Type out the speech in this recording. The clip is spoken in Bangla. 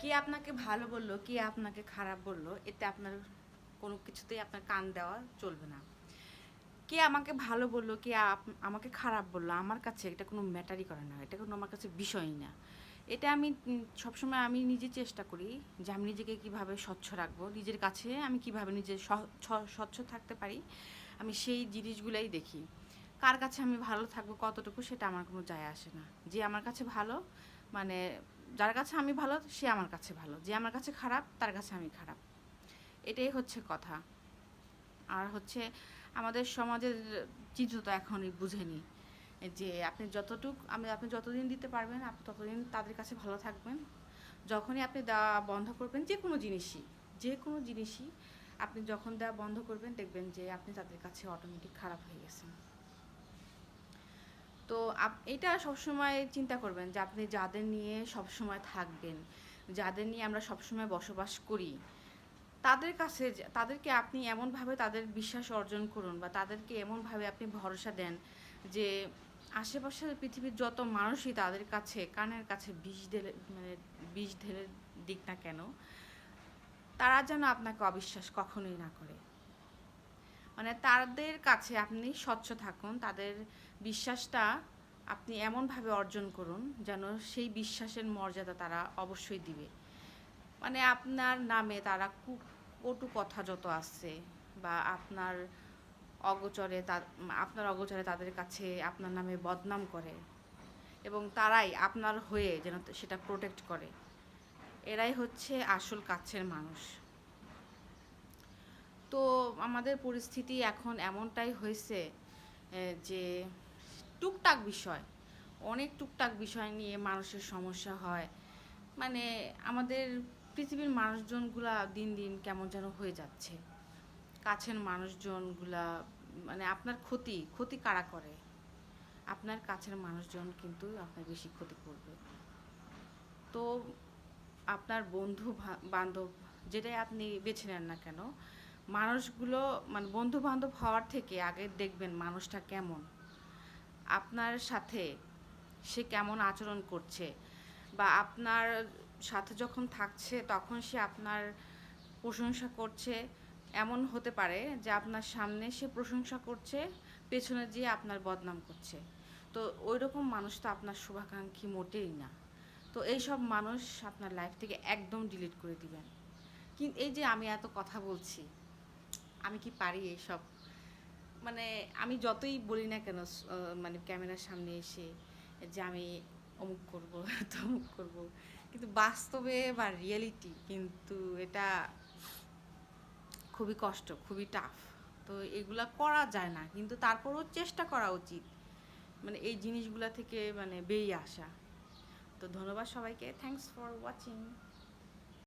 কে আপনাকে ভালো বলল, কে আপনাকে খারাপ বলল, এতে আপনার কোনো কিছুতেই আপনার কান দেওয়া চলবে না। কে আমাকে ভালো বলল, কে আমাকে খারাপ বলল, আমার কাছে এটা কোনো ম্যাটারই করে না, এটা কোনো আমার কাছে বিষয়ই না। এটা আমি সবসময় আমি নিজে চেষ্টা করি যে আমি নিজেকে কীভাবে স্বচ্ছ রাখব, নিজের কাছে আমি কীভাবে নিজে স্বচ্ছ থাকতে পারি, আমি সেই জিনিসগুলাই দেখি। কার কাছে আমি ভালো থাকব, কতটুকু সেটা আমার কোনো যায় আসে না। যে আমার কাছে ভালো মানে যার কাছে আমি ভালো, সে আমার কাছে ভালো। যে আমার কাছে খারাপ, তার কাছে আমি খারাপ। এটাই হচ্ছে কথা। আর হচ্ছে আমাদের সমাজের চিত্র তো এখনই বুঝেনি। যে আপনি যতটুক, আমি, আপনি যতদিন দিতে পারবেন, আপনি ততদিন তাদের কাছে ভালো থাকবেন। যখনই আপনি দেওয়া বন্ধ করবেন, যে কোনো জিনিসই, যে কোনো জিনিসই আপনি যখন দেওয়া বন্ধ করবেন, দেখবেন যে আপনি তাদের কাছে অটোমেটিক খারাপ হয়ে গেছেন। এটা সবসময় চিন্তা করবেন যে আপনি যাদের নিয়ে সবসময় থাকবেন, যাদের নিয়ে আমরা সবসময় বসবাস করি, তাদের কাছে তাদেরকে আপনি এমনভাবে তাদের বিশ্বাস অর্জন করুন বা তাদেরকে এমনভাবে আপনি ভরসা দেন যে আশেপাশের পৃথিবীর যত মানুষই তাদের কাছে কানের কাছে বিষ ঢেলে মানে বিষ ঢেলে দিক না কেন, তারা যেন আপনাকে অবিশ্বাস কখনোই না করে। মানে তাদের কাছে আপনি স্বচ্ছ থাকুন, তাদের বিশ্বাসটা আপনি এমনভাবে অর্জন করুন যেন সেই বিশ্বাসের মর্যাদা তারা অবশ্যই দিবে। মানে আপনার নামে তারা কু- কটু কথা যত আছে বা আপনার অগোচরে তা, আপনার অগোচরে তাদের কাছে আপনার নামে বদনাম করে এবং তারাই আপনার হয়ে যেন সেটা প্রোটেক্ট করে। এরাই হচ্ছে আসল কাছের মানুষ। তো আমাদের পরিস্থিতি এখন এমনটাই হয়েছে যে টুকটাক বিষয়, অনেক টুকটাক বিষয় নিয়ে মানুষের সমস্যা হয়। মানে আমাদের পৃথিবীর মানুষজনগুলা দিন দিন কেমন যেন হয়ে যাচ্ছে। কাছের মানুষজনগুলা মানে আপনার ক্ষতি ক্ষতি কারা করে? আপনার কাছের মানুষজন কিন্তু আপনার বেশি ক্ষতি করবে। তো আপনার বন্ধু বান্ধব যেটাই আপনি বেছে নেন না কেন, মানুষগুলো মানে বন্ধু বান্ধব হওয়ার থেকে আগে দেখবেন মানুষটা কেমন। আপনার সাথে সে কেমন আচরণ করছে বা আপনার সাথে যখন থাকছে তখন সে আপনার প্রশংসা করছে? এমন হতে পারে যে আপনার সামনে সে প্রশংসা করছে, পেছনে যেয়ে আপনার বদনাম করছে। তো ওই রকম মানুষ তো আপনার শুভাকাঙ্ক্ষী মোটেই না। তো এই সব মানুষ আপনার লাইফ থেকে একদম ডিলিট করে দিবেন। কিন্তু এই যে আমি এত কথা বলছি, আমি কি পারি এইসব? মানে আমি যতই বলি না কেন মানে ক্যামেরার সামনে এসে যে আমি অমুক করব, তমুক করব, কিন্তু বাস্তবে বা রিয়েলিটি কিন্তু এটা খুবই কষ্ট, খুবই টাফ তো এগুলা করা যায় না, কিন্তু তারপরেও চেষ্টা করা উচিত মানে এই জিনিসগুলা থেকে মানে বেরিয়ে আসা। তো ধন্যবাদ সবাইকে থ্যাংকস ফর ওয়াচিং